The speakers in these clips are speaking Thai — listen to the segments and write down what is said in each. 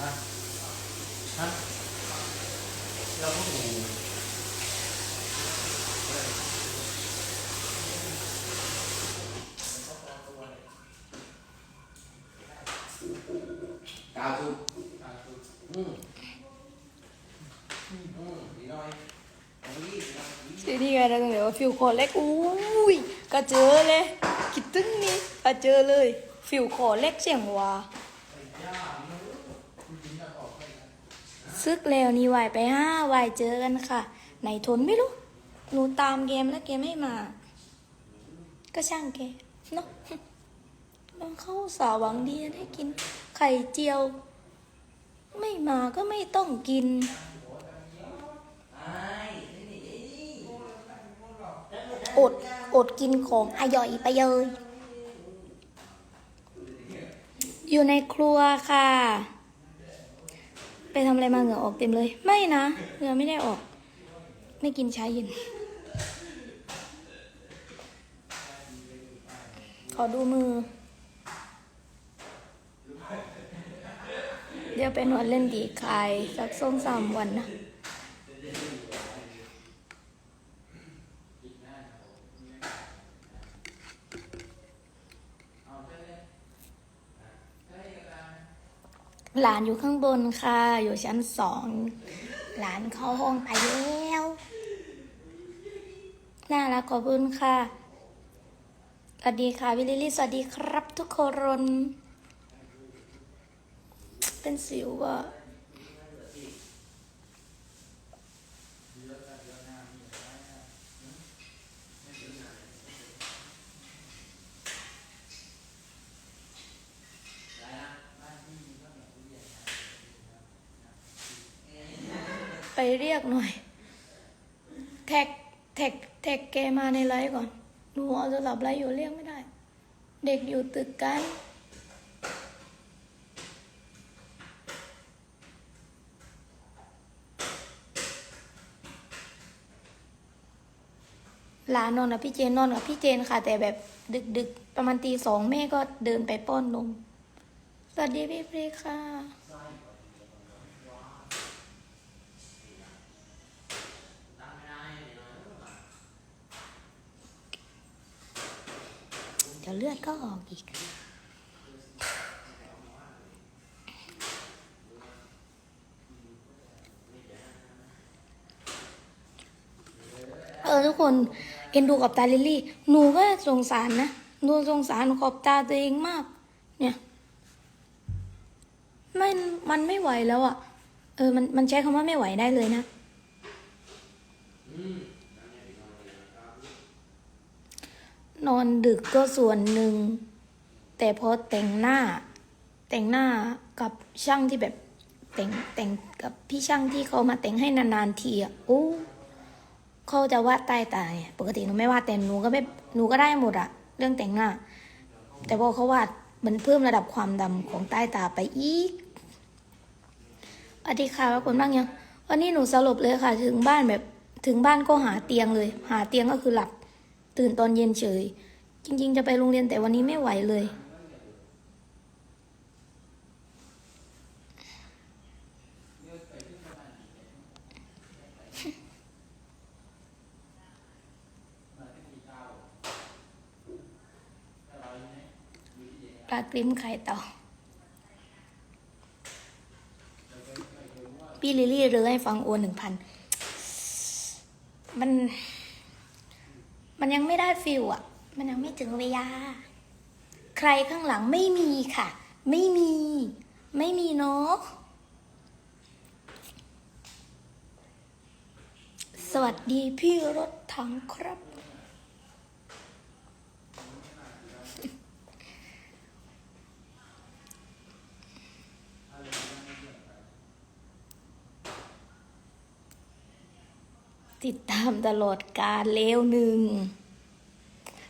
ฮะฮะเราก็ดูกาวสุดอืมอืมดีหน่อยเอาดีดีหน่อยที่นี่ไงเราต้องเดี๋ยวฟิวคอเล็กอุ้ยก็เจอเลย คิดตึ้งนี่ก็เจอเลย ฟิวคอเล็กเสียงหวา ซึกแล้วนี่ไหวไปห้าไหวเจอกันค่ะ ไหนทนไม่รู้ หนูตามเกมแล้วเกมไม่มา ก็ช่างแกเนาะมันเข้าสาหวังดีได้กิน ไข่เจียว ไม่มาก็ไม่ต้องกินอดอดกินของอร่อยไปเลย อยู่ในครัวค่ะ ไปทำอะไรมาเหงื่อออกเต็มเลย ไม่นะเหงื่อไม่ได้ออก ไม่กินชาเย็น ขอดูมือ เดี๋ยวไปนอนเล่นดีคายสักสองสามวันนะ หลานอยู่ข้างบนค่ะ อยู่ชั้นสอง หลานเข้าห้องไปแล้ว น่ารักขอบคุณค่ะ สวัสดีค่ะวิลลิลี่สวัสดีครับทุกคน เป็นสิวอะ เรียกหน่อย แท็กแท็กแท็กแกมาในไลฟ์ก่อน หนูเอาโทรศัพท์ไลฟ์อยู่เรียกไม่ได้ เด็กอยู่ตึกกันหลานนอนกับพี่เจนนอนกับพี่เจนค่ะ แต่แบบดึกดึกๆประมาณตีสองแม่ก็เดินไปป้อนนม สวัสดีพี่พรีค่ะ เลือดก็ออกอีก เออทุกคนเอ็นดูกับตาลิลลี่ หนูก็สงสารนะ หนูสงสารขอบตาตัวเองมาก เนี่ยไม่มันไม่ไหวแล้วอะ่ะ เออ มัน มันใช้คำว่าไม่ไหวได้เลยนะ นอนดึกก็ส่วนหนึ่ง แต่พอแต่งหน้า แต่งหน้ากับช่างที่แบบแต่งแต่งกับพี่ช่างที่เขามาแต่งให้นานๆทีอะโอ้เขาจะวาดใต้ตาปกติหนูไม่วาดแต่หนูก็ไม่หนูก็ได้หมดอะเรื่องแต่งหน้า แต่พอเขาวาดมันเพิ่มระดับความดำของใต้ตาไปอีกสวัสดีค่ะว่าคนบ้างยังวันนี้หนูสรุปเลยค่ะ ถึงบ้านแบบถึงบ้านก็หาเตียงเลย หาเตียงก็คือหลับ ตื่นตอนเย็นเฉย จริง ๆ จะไปโรงเรียนแต่วันนี้ไม่ไหวเลย ปลากริมไข่เต่าพี่ลิลลี่เรือให้ฟังโอนหนึ่งพันมัน มันยังไม่ได้ฟิลอะ มันยังไม่ถึงเวลา ใครข้างหลังไม่มีค่ะ ไม่มี ไม่มีเนาะ สวัสดีพี่รถถังครับ ติดตามตลอดการเลวหนึ่ง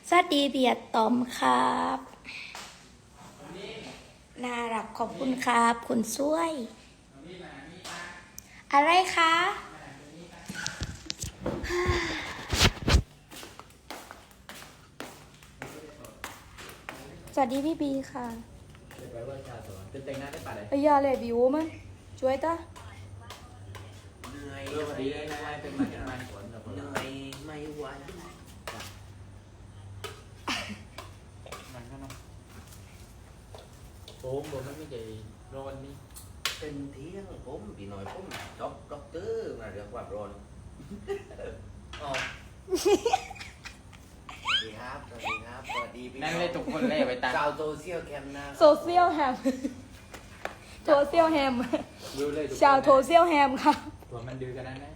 สวัสดีเบียดตอมครับ น่ารักขอบคุณครับ คุณช่วย อะไรคะ สวัสดีพี่บีค่ะไปว่าชาตัวจะแต่งหน้าได้ป่ะเลยไอ้ยาเลยวิวมันช่วยตา เหนื่อยเออพอดีเลยนะเป็นมันเป็นมันฝนกับฝน เหนื่อยไม่ไหว มันก็เนาะ โอ้โหมันไม่ใช่ร้อนนี่เป็นเที่ยงผมพี่น้อยผมด็อกด็อกเตอร์มาเรื่องความร้อนอ๋อสวัสดีครับสวัสดีครับสวัสดีพี่นั่งเลยทุกคนเลยไปตามชาวโซเชียลแคมป์นะโซเชียลแฮมโซเชียลแฮมวิวเลยทุกคนชาวโซเชียลแฮมค่ะตัวมันดื้อกันนั้นนะ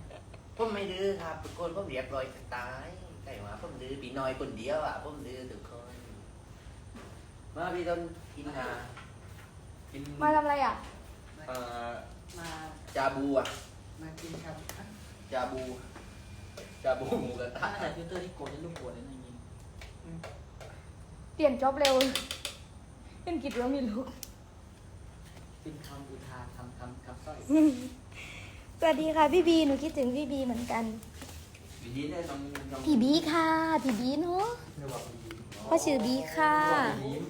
ผมไม่ดื้อครับทุกคนผมเรียบร้อยจะตายแต่ว่าผมดื้อพี่น้อยคนเดียวอะผมดื้อทุกคน มาพี่ต้นกินนา กินมาทำอะไรอะ เอ่อมา จาบูอะมากินครับจาบู จาบูหมูกระทะถ้าแต่ฟิลเตอร์ที่โกรธจะลูกโกรธเลยนะยิงเปลี่ยนจ็อบเร็วเป็นกิจว่ามีลูก เป็นคำอุทานคำคำคำสร้อยสวัสดีค่ะพี่บี หนูคิดถึงพี่บีเหมือนกันวิธีเนี่ยต้องต้องพี่บีค่ะ พี่บีเนาะเรียกว่าเป็นยิ้มพ่อชื่อบีค่ะยิ้ม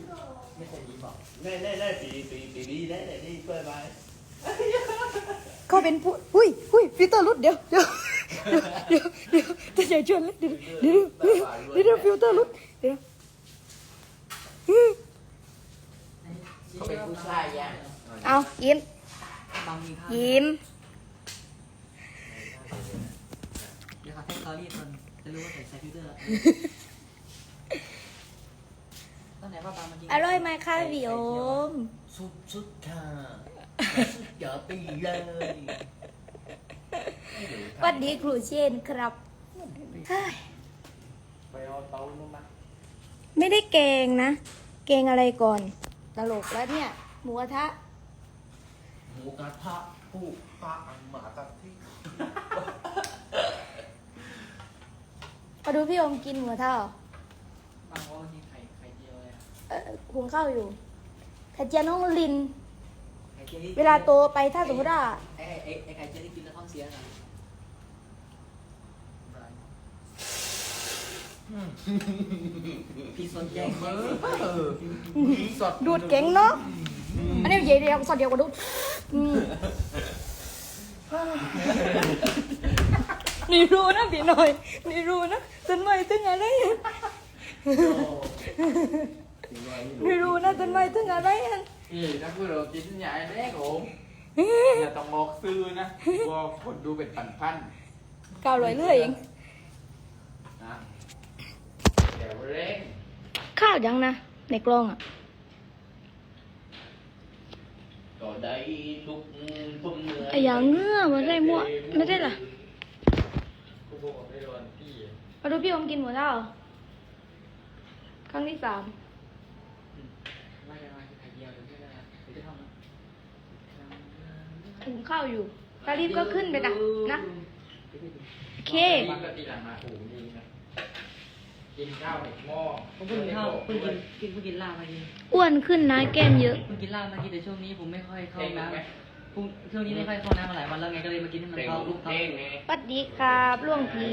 ไม่ใช่ยิ้มหรอกแน่แน่แน่ปีปีปีดีแน่แน่นี่ช่วยไปเขาเป็นผู้อุ้ยอุ้ยฟิลเตอร์รุดเดี๋ยวเดี๋ยวเดี๋ยวเดี๋ยวเดี๋ยวจะใหญ่ชวนเลยเดี๋ยวเดี๋ยวเดี๋ยวเดี๋ยวเดี๋ยวฟิลเตอร์รุดเดี๋ยวเขาเป็นผู้ชายยังเอายิ้มบางมีภาพยิ้มเดี๋ยวเขาแท็กสตอรี่คนจะรู้ว่าใส่ใส่ฟิลเตอร์ แล้วตั้งแต่ว่าบางมากินอร่อยไหมคะพี่โอมสุดสุดค่ะสุดยอดไปเลยสวัสดีครูเชนครับเฮ้ยไปเอาเตาลงมาไม่ได้เกงนะ เกงอะไรก่อน ตลกแล้วเนี่ย หมูกระทะหมูกระทะผู้ปลาอังหมากะทิมาดูพี่โอมกินหมูกระทะเหรอบางว่ากินไข่ไข่ เจียวเลยอะเออหุงข้าวอยู่ไข่เจียวน้องลิน ไข่เจียวนี่เวลาโตไปถ้าสมมติว่าไอ้ไอ้ไอ้ไข่เจียวที่กินแล้วท้องเสียนะพี่สนใจไหมสดดูดเก่งเนาะอันนี้ใหญ่เดียวสอดเดียวกว่าดูดอืมนี่รู้นะพี่หน่อยนี่รู้นะต้นไม้ตึงอะไร นี่รู้นะต้นไม้ตึงอะไรอันอีถ้าพูดเรากินใหญ่แรกผมอย่าต้องบอกซื้อนะบอกคนดูเป็นพันพันเก้าร้อยเรื่อยเองๆนะเดี๋ยวเร่งข้าวยังนะในกล้องอะก็ได้ทุกผมเหนื่อยไอ้ยังเงื้อมาได้มั่วไม่ได้ล่ะกูบอกไม่โดนพี่มาดูพี่อมกินหมูเท่าครั้งที่สามไม่ได้มาไข่เจียวหรือไม่ได้หรือจะทำนะ หุงข้าวอยู่ถ้ารีบก็ขึ้นไปนะนะโอเคปกติหลังมาถูกดีนะกินข้าวในหม้อผมเพิ่งกินข้าวเพิ่งกินกินเพิ่งกินลาบมากินอ้วนขึ้นนะแก้มเยอะ เพิ่งกินลาบมากินแต่ช่วงนี้ผมไม่ค่อยเข้าเท่งน้ไหมำพรุ่งช่วงนี้ไม่ค่อยเข้าน้ำมาหลายวันแล้วไงก็เลยมากินให้มันเต่งเข้าลูกเข้าเท่งไงสวัสดีครับล่วงผี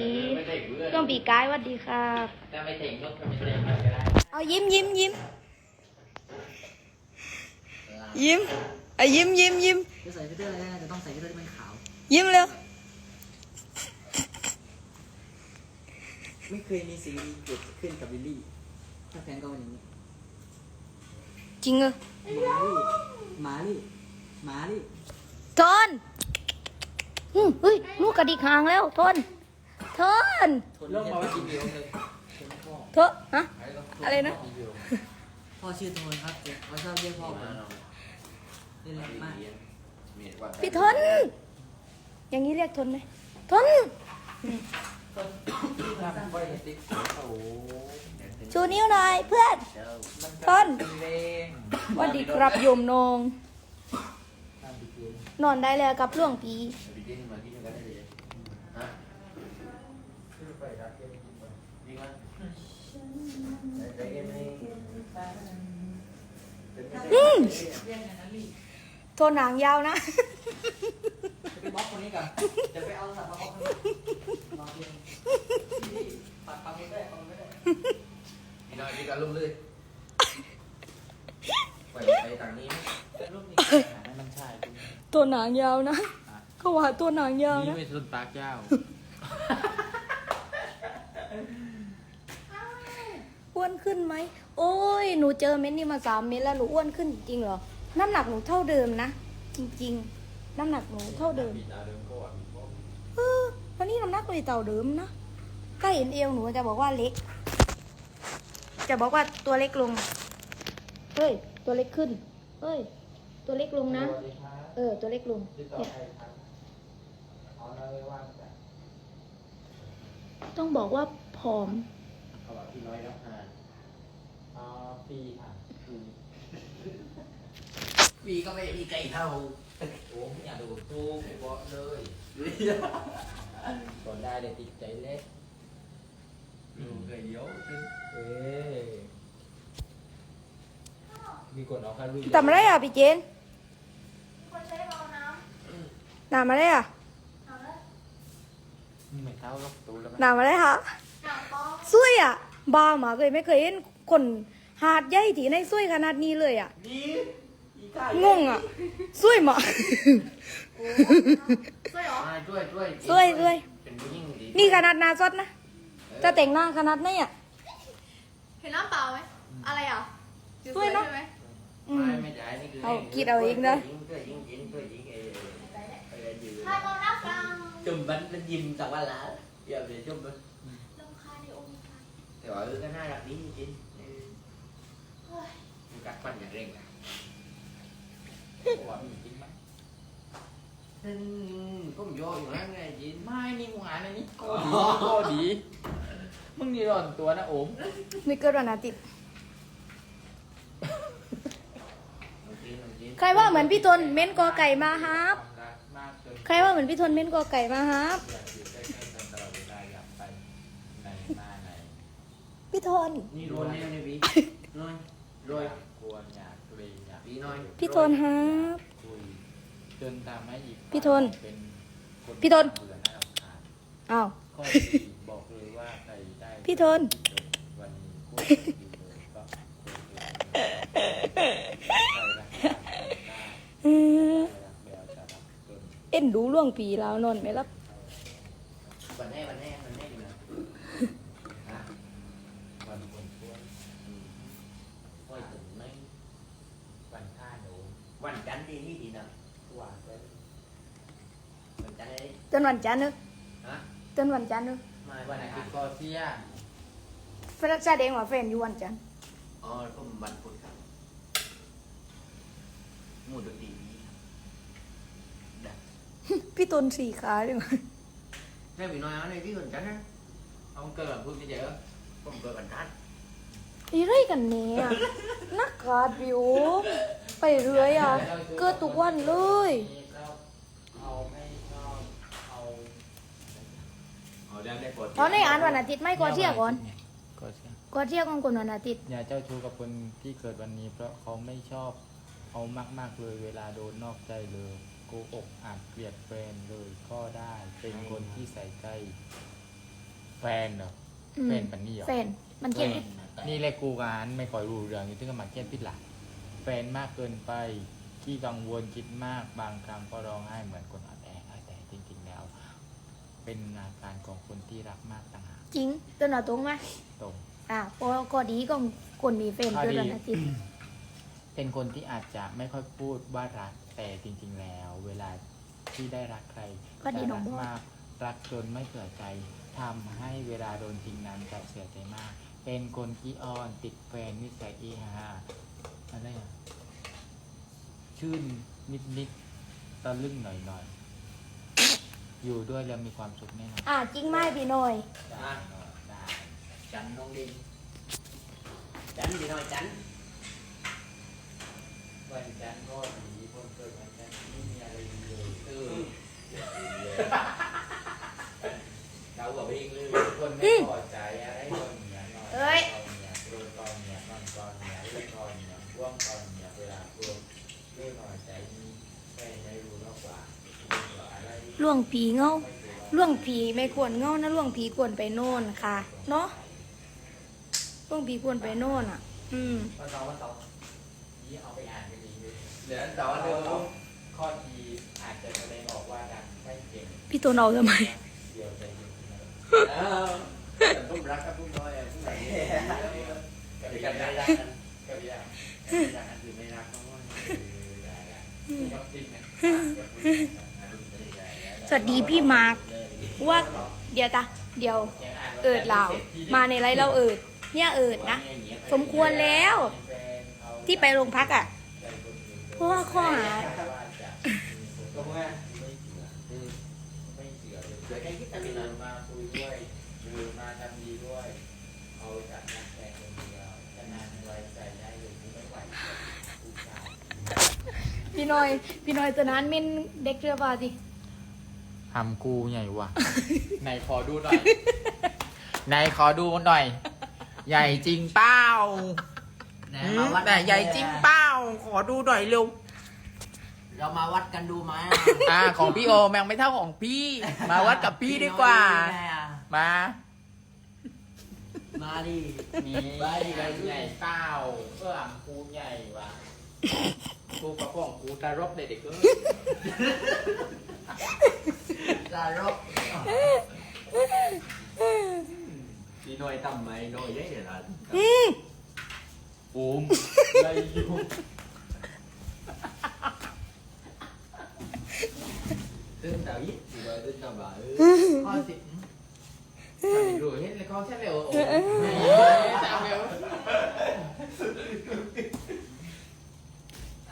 ล่วงผีกายสวัสดีครับถ้าไม่เท่งยกก็ไม่เท่งก็ได้เอายิ้มยิ้มยิ้มยิ้ม เอายิ้มยิ้มยิ้มจะใส่ฟิลเตอร์อะไรนะจะต้องใส่ฟิลเตอร์ที่มันขาว ยิ้มเร็ว ไม่เคยมีสิ่งดีเกิดขึ้นกับลิลลี่ถ้าแฟนก็เป็นอย่างนี้จริงเหรอหมาลี่หมาลี่ทนอืมเฮ้ยลูกกระดิกหางแล้วทนทนเริ่มมาว่ากินเดียวเลยเป็นพ่อเถอะฮะอะไรนะกินเดียวพ่อชื่อโทนครับเขาชอบเรียกพ่อผม เล่นแรงมากพี่ทน อย่างนี้เรียกทนไหมทน ชูนิ้วหน่อยเพื่อนมันสวัสดีครับโยมนง นอนได้แล้วกับล่วงผีไปกินมากินกันได้เลยฮะขึ้นไปรับเกมกินก่อนดีมั้ โทนหางยาวนะจะไปบล็อกคนนี้ก่อนจะไปเอาสัตว์มาบล็อกคนนี้รอเพียงลี่ปัดปัดไม่ได้ปัดไม่ได้พี่น้อยพี่กันลุ่มเลยไปไปไปทางนี้ลูกนี่ให้มันใช่คุณตัวหนางยาวนะเขาว่าตัวหนางยาวนี่นะไม่สนปากเจ้าอ้วนขึ้นไหม โอ้ย หนูเจอเม็ดนี่มาสามเม็ดแล้วหนูอ้วนขึ้นจริงเหรอ น้ำหนักหนูเท่าเดิมนะ จริง ๆ น้ำหนักหนูเท่าเดิมเออวันนี้น้ำหนักเลยเต่าเดิมนะใกล้เห็นเอวหนูจะบอกว่าเล็ก จะบอกว่าตัวเล็กลงเฮ้ยตัวเล็กขึ้นเฮ้ยตัวเล็กลงนะ เออ ตัวเล็กลงเนี่ยต้องบอกว่าผอมเขาบอกพี่น้อยรับงานอ๋อปีค่ะ ปีก็ไม่มีไก่เท่าโอ้ไม่อยากดูตู้ไม่บอกเลยก่อนได้เดี๋ยวติดใจเล็กดูเคยเดียวเอ้ยมีกดเอาแค่ลุยทำอะไรอะพี่เจนน้ำอะไรอะไม่เท่ากับตู้แล้วมันน้ำอะไรคะสวยอะ บ้ามากเลยไม่เคยเห็นคนหาดใหญ่ที่ในสวยขนาดนี้เลยอะนี่อีกา งงอะสวยมากช่วยช่วยช่วยช่วยช่วยเป็นผู้หญิงดีนี่ขนาดหนาสดนะ จะแต่งหน้าขนาดไหนอะ เห็นน้ำเปล่าไหมอะไรอะสวยเนอะใช่ไหมอืม ไม่ไม่ได้นี่คือเอาคิดเอาเองนะ ช่วยยิงยิงช่วยยิงเออเออยืนใครมองหน้าเปล่าจุ่มมันมันยิ้มจากวันละอย่าไปจุ่มมันลำคาญในองค์ชายแต่ว่าเออก็น่ารักดีจริงๆเออเฮ้ยมันกัดฟันอย่างเร่งอะ ว่ามีจริงไหม อืมผมโยอยู่นั่นไงยินไม่นี่มึงอ่านอันนี้ก็ดีก็ดีมึงนี่ร่อนตัวนะโอมไม่เกิดวันอาทิตย์น้องจีนน้องจีนใครว่าเหมือนพี่ทนเม้นกอไก่มาฮับควารักมากจนใครว่าเหมือนพี่ทนเม้นกอไก่มาฮับอยากอยู่ใกล้ๆกันตลอดเวลาอยากไปพี่ทน นี่โรยนี่พี่โรยโรยอยควรอยาก เกรงอยากพี่น้อยพี่ทนฮับ คุยจนทำให้อีกพี่ทนเป็นคนพี่ทน เบื่อหน้ารำคาญอ้าว ข้อดีบอกเลยว่าใครได้พี่ทน วันนี้คู่ดีเลยก็ใครรักกันได้เออใครรักแบลจะรักจนเอ็นดูล่วงปีแล้วนอนไม่รับวันแน่วันแน่วันแน่อยู่นะฮะวันคนช่วยอืมโอ้ยถึงไหมวันท่าหนู วันจันทร์ดีนี่ดีนะหวานเป็นวันจันทร์เลยจนวันจันทร์เนอะฮะจนวันจันทร์เนอะมาวัวันนอาอาทิทิตตย์ย์ก็เสียแฟนแสดงว่าแฟนอยู่วันจันทร์อ๋อผมวันพุธครับหมูดนตรีดีครับพี่ทนสี่ขาเลยมั้ยแม่พี่น้อยเอาในที่คนจันทร์นะเอาเกิดพูดไม่เยอะผมเกิดวันจันทร์ไอ้ไรกันเไปเรื่อยอะ เกิดทุกวันเลย ตอนในอ่านวันอาทิตย์ไม่ก่อเที่ยก่อนก็เที่ยกอเที่ยก่อนคนวันอาทิตย์ อย่าเจ้าชู้กับคนที่เกิดวันนี้ เพราะเขาไม่ชอบเอามาก ๆ เลยเวลาโดนนอกใจเลยโกอกอาจเกลียดแฟนเลยก็ได้ เป็นคนที่ใส่ใจแฟนเหรออืม แฟนปันนี่เหรอแฟนมันเขียนผิดนี่แหละกูกานไม่ค่อยรู้เรื่องอยู่ถึงกับมาเขียนผิดหลัก ฟนมากเกินไปที่กังวลคิดมากบางครั้งก็ร้องไห้เหมือนคนอ่อนแอแต่จริงๆแล้ว เป็นอาการของคนที่รักมากต่างหากจริงตัวหนาตรงไหมตรงอะพอก็ดีก็คนมีแฟนเกิดวันอาทิตย์เป็นคนที่อาจจะไม่ค่อยพูดว่ารักแต่จริง ๆ แล้ว เวลาที่ได้รักใครก็ดีจะน้องรับอสมากรักจนไม่เผื่อใจทำให้เวลาโดนทิ้งนั้นจะเสียใจมาก เป็นคนที่อ้อนติดแฟนนิสัยอีฮา อะไรอะ ชื่นนิดนิดๆตะลึงหน่อยหน่อยๆอยู่ด้วยแล้วมีความสุขแน่นอนอะจริงไหมพี่หน่อย ได้ได้จันทร์น้องดินจันทร์พี่น้อยจันทร์วันจันทร์ก็ดีคนเกิดวันจันทร์ไม่มีอะไรดีเลยเออเราบอกเองเลยคนไม่พอใจอะไรคนเหนียนอนเอ้ยตอนเหนีย ตอนเหนียว่วงตอนเหนียเวลากลัวเรื่องพอใจนี้แม่ไม่รู้นอกกว่าว่าอะไรล่วงผีเงาไม่รู้ว่าล่วงผีไม่ควรเงานะล่วงผีควรไปโน่นค่ะ เนาะล่วงผีควรไปโน่นอะ อืมมาต่อมาต่อนี้เอาไปอ่านกันดีเลยเดี๋ยวต่อเดี๋ยวข้อทีอาจจะแสดงออกว่าดังไม่เก่งพี่ตัวเอาทำไม เดียวใจเย็นนะแต่ผมรักครับพุ่มน้อยอะพุ่มไหนเดี๋ยวกันได้รักกัน สวัสดีพี่มาร์คว่าเดี๋ยวตาเดี๋ยวเอิดเรามาในไรเราเอิดเนี่ยเอิดนะสมควรแล้ว ที่ไปโรงพักอะเพราะว่าข้อหาไม่เสือไม่เสือเลยเดี๋ยวแค่คิดถ้าจะมีมีเงินะนมาคุยด้วยหรือมาทำดีด้วย เอาจากนักแสดงคนเดียวจะนานไว้ใจได้หรือไม่ไหวผู้ชาย พี่น้อย พี่น้อยจะนั้นเม่นเด็กเรือป่าสิทำกูใหญ่วะ ไหนขอดูหน่อย ไหนขอดูหน่อย ใหญ่จริงเป้าแต่ใหญ่จริงเป้า ขอดูหน่อยเร็ว เรามาวัดกันดูไหมอ่า ของพี่โอมยังไม่เท่าของพี่ มาวัดกับพี่ดีกว่า มา มาดินี่ใหญ่ใหญ่เป้าเพื่อมกูใหญ่วะ กูกับพ่องกูตารบเลยเด็กเอ้ยจารกพี่น้อยทำไหมน้อยได้เดี๋ยวนั้นโอมไรอยู่ตื่นแต่ยิ่งตื่นตื่นแต่บ่ายข้อสิบดูเห็นเลยข้อแค่เร็วโอ้จะเอาเร็วส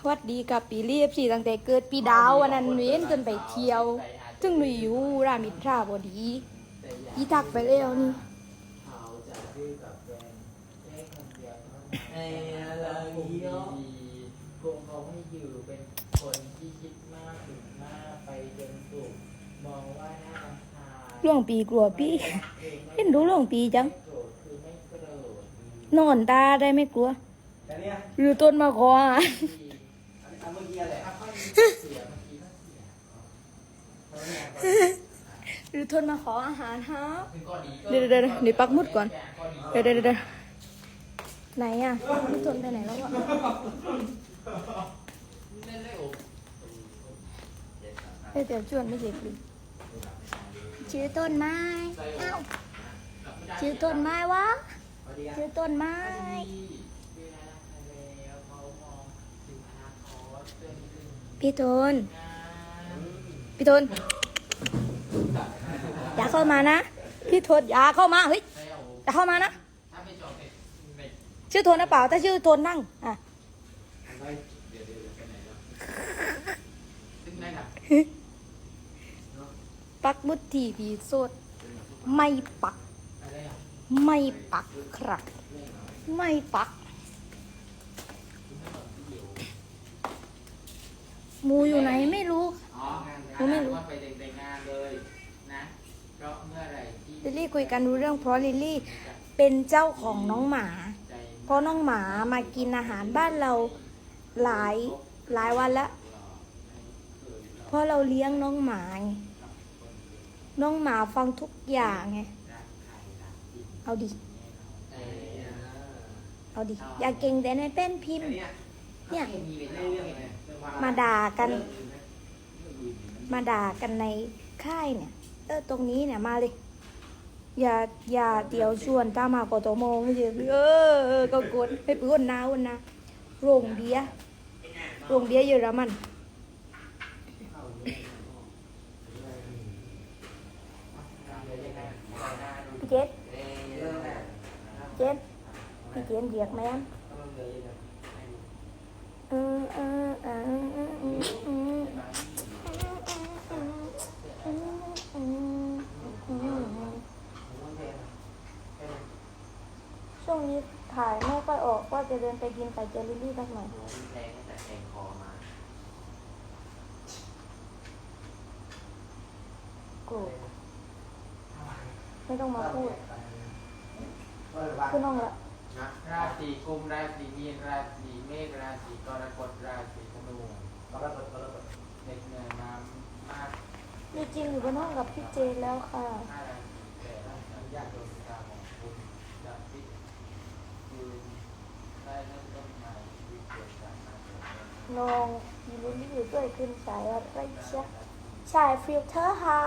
วัสดีกับปีเรียบสีตั้งแต่เกิดปีดาววันนั้นเว้นจนไปเที่ยวจึงหนูอยู่รามอินทราบดีอีทักไปแล้วนี่เขาจะดื้อกับแฟนแค่คนเดียวเท่านั้นเอ้ยอะไรคงเนาะดีคงเขาให้อยู่เป็นคนที่คิดมากถึงมากไปจนสุขมองว่าน่ารำคาญหลวงปีกลัวพี่เห็นดูหลวงปีจังโกรธคือไม่โกรธนอนตาได้ไม่กลัวแต่เนี่ยหรือต้นมาคออะที่อัน เมื่อกี้อะไรค่อยมีเสียเมื่อกี้ก็เสียหรือทนมาขออาหารฮะถึงก็ดีเดี๋ยวเดี๋ยวเดี๋ยวปักมุดก่อน เดี๋ยวเดี๋ยวเดี๋ยวไหนอะพี่ทนไปไหนแล้วอะเล่นได้โอ้เดี๋ยวเดี๋ยวชวนไม่เสร็จเลยชื่อต้นไม้เอ้าชื่อต้นไม้วะชื่อต้นไม้ เวลาทะเลเขามองถึงอนาคตเรื่อง ที่พี่ทนงานพี่ทน อย่าเข้ามานะ พี่ทนอย่าเข้ามา เฮ้ยแล้วอย่าเข้ามานะถ้าไม่จบในในชื่อทนนะเปล่า ถ้าชื่อทนนั่ง อะเดี๋ยวเดี๋ยวไปไหนแล้วซึ่งได้หนักปักบุตรทีพีโซดไม่ปักอะไรอะไม่ปักครับ ไม่ปัก หมูอยู่ไหนไม่รู้ อ๋องานผมไม่รู้ ว่าไปเด็กๆงานเลยนะเพราะเมื่อไหรที่ลิลลี่คุยกันรู้เรื่องเพราะลิลลี่เป็นเจ้าของน้องหมา ใจเพราะน้องหมามากินอาหารบ้านเราหลายหลายวันแล้วเพราะเราเลี้ยงน้องหมาไงน้องหมาฟังทุกอย่างไงเอาดิ เอ้ยเอาดิ อย่าเก่งแต่ในเป็นพิมพ์ เนี่ย มีไปเรื่องอะไร มาด่ากัน มาด่ากันในค่ายเนี่ย เออตรงนี้เนี่ยมาเลย อย่าอย่าเดี๋ยวชวนตามากตโมไม่ใช่เออเออก็กดไม่ปื้นนาวันนะโรงเบียร์โรงเบียร์เยอรมันพี่เจษเจษพี่เจษเรียกแม่เออ ช่วงนี้ถ่ายไม่ค่อยออกว่าจะเดินไปกินไก่เจอริลลี่สักหน่อยแทงแต่แทงคอมาโกรธไม่ต้องมาพูดขึ้นห้องละ นะราศีกุมราศีมีนราศีเมษราศีกรกฎราศีธนูเด็กเหนื่อยมามากมีจริงอยู่บนห้องกับพี่เจนแล้วค่ะอะไรแต่ละสัญญาณดวงตาของคุณจะพิจคือได้เริ่มต้นใหม่ชีวิตเกิดจากน้น้องมีรุ่นที่อยู่ด้วยขึ้นสายอะไรเชียใช่ฟิลเตอร์ฮะ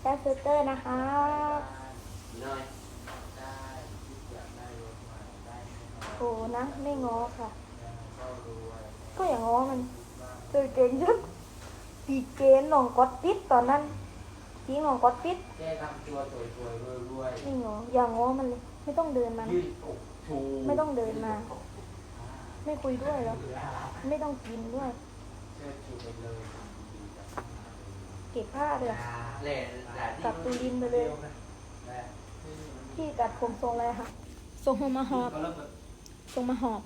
ใช้ฟิลเตอร์นะคะพี่น้อย ได้คิดอยากได้รถใหม่ได้ ไหมครับโอ้นะ ไม่ง้อค่ะเช่ารวยก็อย่างง้อมันเคยเก่งชุดปีเกณฑ์น้องกอดปิดตอนนั้นพี่น้องกอดปิดแค่ทำตัวสวยๆรวยไม่ง้ออย่างง้อมันเลย ไม่ต้องเดินมาๆนะยืดอกชูไม่ต้องเดินมา ไม่คุยด้วยแล้ว ไม่ต้องกินด้วย เชิดชูไปเลยดีๆจากข้างในเลยเก็บผ้าเลยแหล่แหล่กลับตูรินไปเลยและพี่ตัดผมทรงอะไรคะทรงหัวมาหอบ ก็เริ่มแบบทรงมาหอบ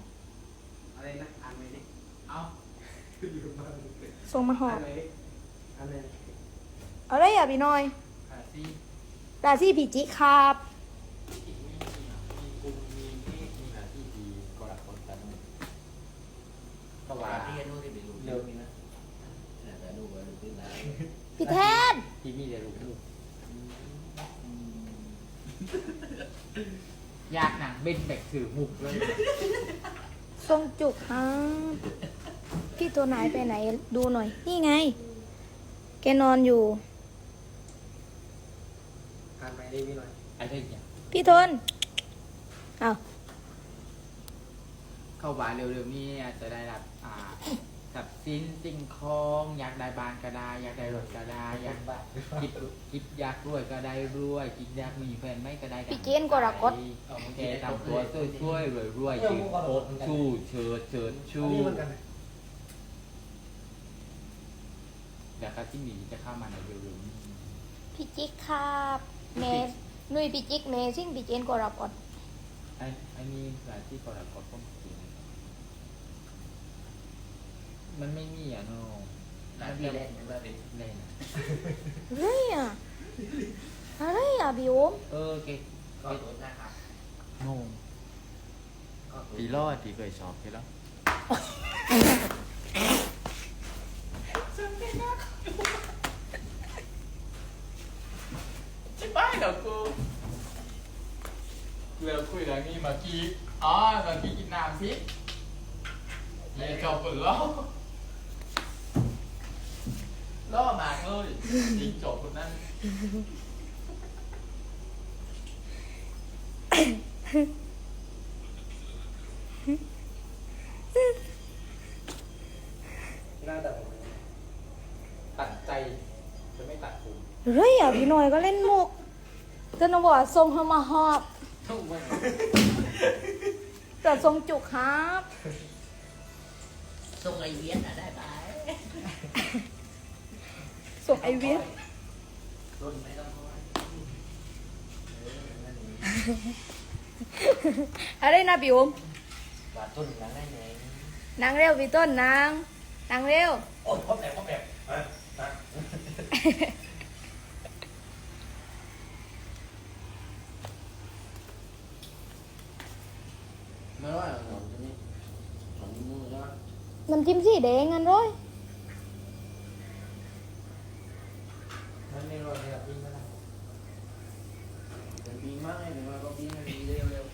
อะไรนะอ่านไม่ได้เอาทรงมาหออ่าบนไม่ได้อ่านไม่ได้เอาได้อย่าพี่น้อยขาซี่ตาซี่ผีจิครับอีกมีมีคุณมีที่มีหน้าที่ดีกว่าคนกันเพราะว่าเรียนรู้ที่ไปดูเร็วนี้นะแต่ดูว่าดูขึ้นได้พี่แทนที่มีแต่ลูกลูก ยากหนังเบนแบกถือหมุกเลยทรงจุกฮะพี่ตัวไหนไปไหนดูหน่อย นี่ไง แกนอนอยู่อ่านไม่ได้พี่น้อยไอ้เรื่องเนี่ยพี่ทนอ้าว เข้าบ้านเร็วๆนี้อาจจะได้รับอ่า กับสินสิ่งของอยากได้บ้านก็ได้ อยากได้รถก็ได้อยากคิดคิดอยากรวยก็ได้รวยคิดอยากมีแฟนไม่ก็ได้พี่เจนกรกฎแกทำตัวช่วยๆรวยๆชื่อโคตรชู้เชิดเชิดชูนี่เหมือนกันเดี๋ยวก็จิ้งหรีดจะเข้ามาในเร็วๆนี้พี่จิ๊กครับเมสนุยพี่จิ๊กเมซิ่งพี่เจนกรกฎไอ้ไอ้นี่หลายที่กรกฎต้มกิน มันไม่มีอะโน่หน้าที่เล่นมาเป็นเล่นอะอะไรอะอะไรอะพี่โอมเออเกก็ตัวนะครับงงก็ตัวตีรอดตีเคยชอบตีรอดชิบายเดี๋ยวกูเราคุยเรื่องนี้เมื่อกี้อ๋อเมื่อกี้กินน้ำสิเย่จบปุ่นล่อล่อมากเล ยจริงจบคนนั้นหน้าแต่ผมตัดใจจะไม่ตัดผมอะไรอะพี่หน่อยก็เล่นมุกเจะนบอกว่าทรงเฮามาหอบทุกวันแต่ทรงจุกครับส่งไอเวียนอะได้ไหม ส่งไอเวียนรุ่นไม่ต้องคอยอะไรนะพี่โอมว่าต้นนั้นได้ไงนางเร็วพี่ต้นนางนางเร็วโอ้ยพ่อแบบพ่อแบบเออนะไม่ว่าหนอนตัวนี้หนอนมือใช่ไหมน้ำจิ้มสีแดงกันร้อย มันรอดเลยอะพี่ไม่ได้เป็นปีมากเลยถึงว่าก็ปีมันเร็วเร็ว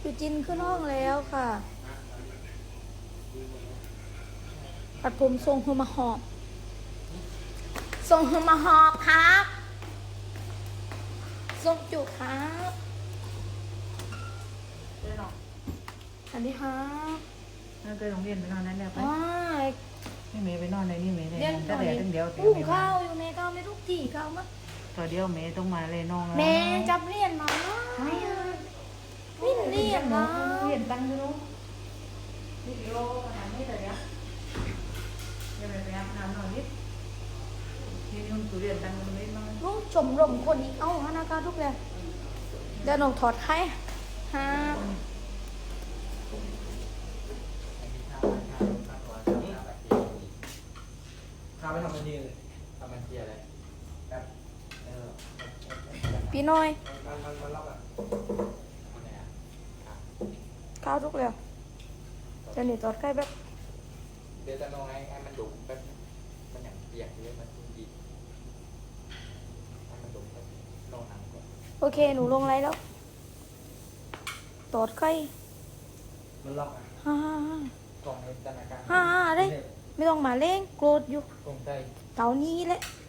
พี่จินขึ้นห้องแล้วค่ะปัดผมทรงเฮามาหอบทรงเฮามาหอบครับทรงจุครับ สวัสดีครับนั่นไปโรงเรียนไปนอนนั้นแล้วไปว้ายนี่เมย์ไปนอนในนี่เมย์ในเรียนห้องตจะอนแดดนี้ตั้งเดียวอู้ข้าวอยู่ในข้าวไม่ทุกที่ข้าวมั้ต่อเดียวเมย์ต้องมาเลยน้องแม่จับเรียนมาไม่เรียนมาเรียนตั้งอยู่นู้นนี่กิโลขนาดนี้เลยอะเดี๋ยวไปไปอาบน้ำหน่อยนิดนี่นุ่นกูเรียนตั้งตรงนี้มั้งลูกชมรมคนอีกเอ้าฮานาการทุกเลยเดี๋ยวหนูถอดไข่ฮะ ไปทำบันเทียเลยทำบันเทียอะไรแบบเออพี่น้อยมันมันมันรับอะคนไหนอะข้าวทุกเร็วเดี๋ยวหนีจอดใกล้แบบเดี๋ยวจะลงให้ให้มันดุแป๊บมันอย่างเปียกเยอะมันดีให้มันดุแป๊บลงน้ำก่อนโอเคหนูลงไรแล้วจอดใกล้มันล็อกอะฮ่าฮ่าฮ่ากล่องในธนาคารฮ่าฮ่าเลย ไม่ต้องมาเล่งโกรธอยู่กล่องใจเต่านี้แหละอ